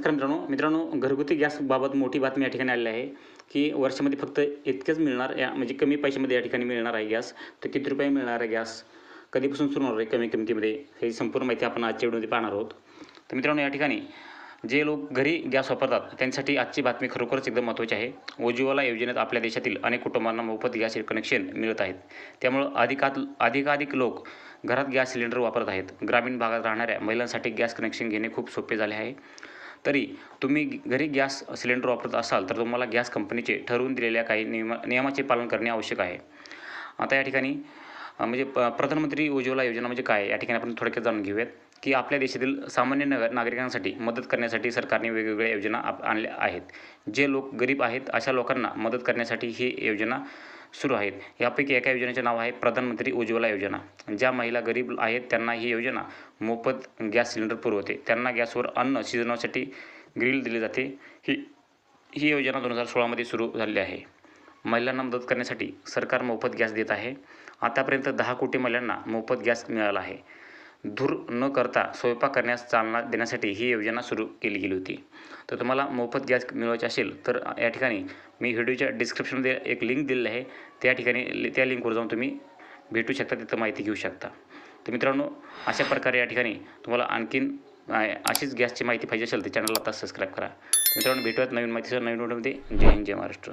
नमस्कार मित्रांनो. मित्रांनो घरगुती गॅसबाबत मोठी बातमी या ठिकाणी आलेली आहे की वर्षामध्ये फक्त इतकेच मिळणार या म्हणजे कमी पैशामध्ये या ठिकाणी मिळणार आहे गॅस. तर किती रुपये मिळणार आहे गॅस? कधीपासून सुरू होणार आहे कमी किमतीमध्ये? हे संपूर्ण माहिती आपण आजच्या व्हिडिओमध्ये पाहणार आहोत. तर मित्रांनो या ठिकाणी जे लोक घरी गॅस वापरतात त्यांसाठी आजची बातमी खरोखरच एकदम महत्त्वाची आहे. उज्ज्वला योजनेत आपल्या देशातील अनेक कुटुंबांना मोफत गॅस कनेक्शन मिळत आहेत. त्यामुळं अधिकात अधिकाधिक लोक घरात गॅस सिलेंडर वापरत आहेत. ग्रामीण भागात राहणाऱ्या महिलांसाठी गॅस कनेक्शन घेणे खूप सोपे झाले आहे. तरी तुम्ही घरी गॅस सिलेंडर वापरत असाल तर तुम्हाला गॅस कंपनीचे ठरवून दिलेल्या काही नियमा नियमाचे पालन करणे आवश्यक आहे. आता या ठिकाणी म्हणजे प प्रधानमंत्री उज्ज्वला योजना म्हणजे काय? या ठिकाणी आपण थोडक्यात जाणून घेऊयात की आपल्या देशातील सामान्य नगर नागरिकांसाठी मदत करण्यासाठी सरकारने वेगवेगळ्या योजना आप आणल्या आहेत. जे लोक गरीब आहेत अशा लोकांना मदत करण्यासाठी ही योजना सुरू आहेत. यापैकी एका योजनेचे नाव आहे प्रधानमंत्री उज्ज्वला योजना. ज्या महिला गरीब आहेत त्यांना ही योजना मोफत गॅस सिलेंडर पुरवते. त्यांना गॅसवर अन्न शिजवण्यासाठी ग्रिल दिले जाते. ही ही योजना दोन हजार सोळामध्ये सुरू झालेली आहे. महिलांना मदत करण्यासाठी सरकार मोफत गॅस देत आहे. आतापर्यंत दहा कोटी महिलांना मोफत गॅस मिळाला आहे. धूर न करता स्वयंपाक करण्यास चालना देण्यासाठी ही योजना सुरू केली गेली होती. तर तुम्हाला मोफत गॅस मिळवायचे असेल तर या ठिकाणी मी व्हिडिओच्या डिस्क्रिप्शनमध्ये एक लिंक दिलेली आहे. त्या ठिकाणी त्या लिंकवर जाऊन तुम्ही भेटू शकता तिथं माहिती घेऊ शकता. तर मित्रांनो अशा प्रकारे या ठिकाणी तुम्हाला आणखीन अशीच गॅसची माहिती पाहिजे असेल तर चॅनलला आता सबस्क्राईब करा. मित्रांनो भेटूयात नवीन माहितीसह नवीन व्हिडिओमध्ये. जय हिंद जय महाराष्ट्र.